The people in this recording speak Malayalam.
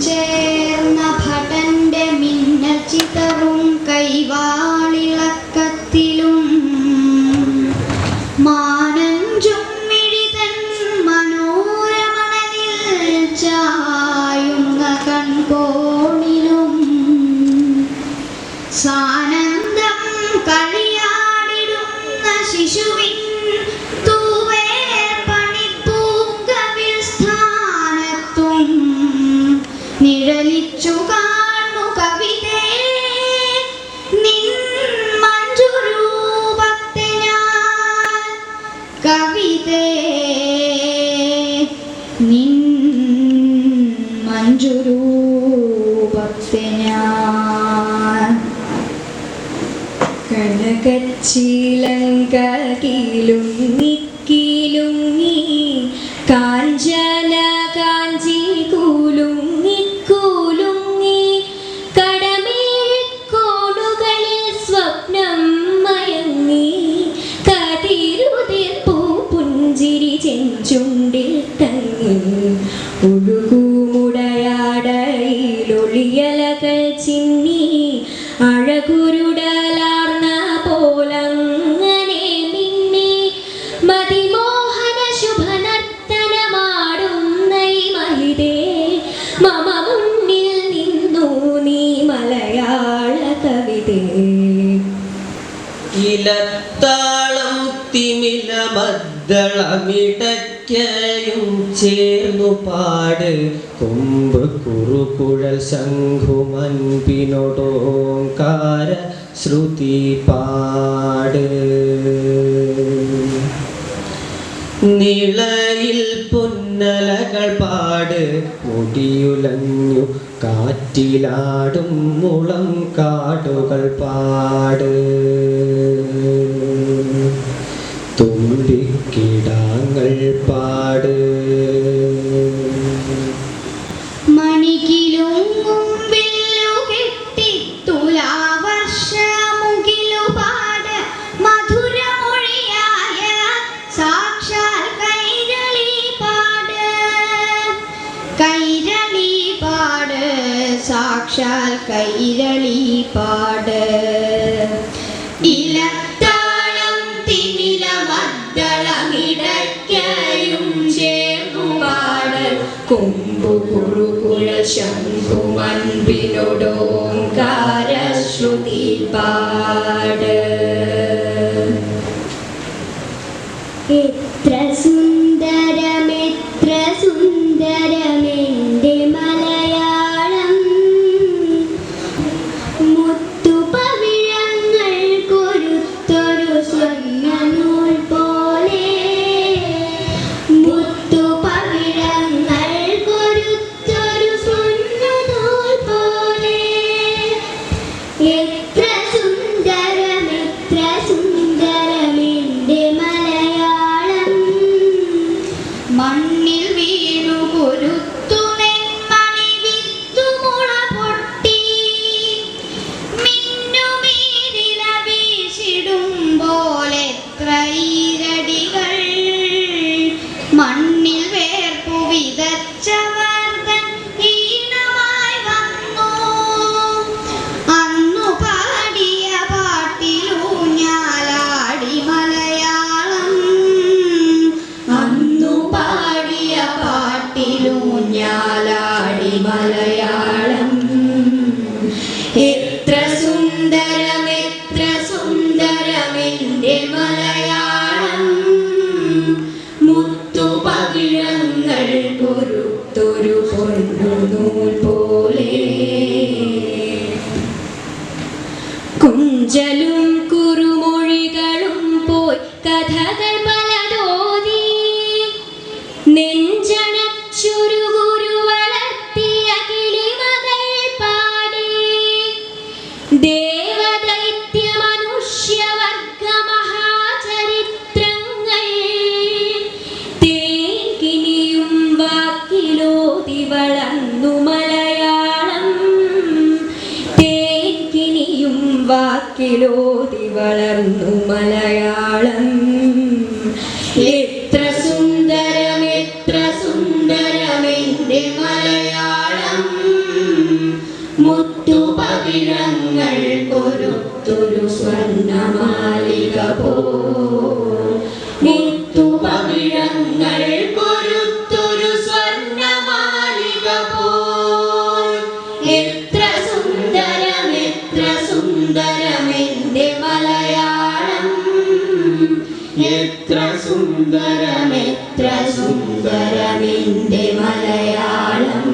ചേർന്ന ഭടന്റെ മിന്നൽ ചിതറും കൈവാളിളക്കത്തിലും. സാനന്ദം കളിയാടിടുന്ന നിഴലിച്ചു കാണു കവിതേ. നിൻ മഞ്ജുരൂപത്തെ ഞാൻ കവിതേ. നിൻ മഞ്ജുരൂപത്തെ ഞാൻ കനകച്ചിലങ്കിലുങ്ങിക്കിലുങ്ങി കാഞ്ചന കാഞ്ചി ഇലത്താളം തിമില മദ്ദളമിടയ്ക്കയും ചേർന്നു പാട്. കൊമ്പ് കുറുകുഴൽ ശംഖുമൻപിനോടോങ്കാര ശ്രുതി പാട്. നിളയിൽ പുന്നലകൾ പാട്. മുടിയുലഞ്ഞു കാറ്റിലാടും മുളം കാടുകൾ പാട്. സാക്ഷാൽ കൈരളി പാട്. ഇലത്താളം തിമില മദ്ദളമിടയ്ക്കയും ചേർന്നു പാട്. കൊമ്പു കുറുകുഴ ശംഖുമൻപിനോടോങ്കാര ശ്രുതി പാട്. സുന്ദരം എത്ര സുന്ദരം എത്ര സുന്ദരമെന്റെ മലയാളം മുത്തുപകിഴങ്ങൾ പൊരുത്തൊരു പൊന്നുനൂൽ പോലെ കുഞ്ചലും വാക്കിലോതി വളർന്നു മലയാളം. എത്ര സുന്ദരം എത്ര സുന്ദരം എന്റെ മലയാളം. മുത്തുപവിഴങ്ങൾ കൊരുത്തൊരു സ്വർണമാലിക പോ എത്ര സുന്ദരം എത്ര സുന്ദരം മലയാളം.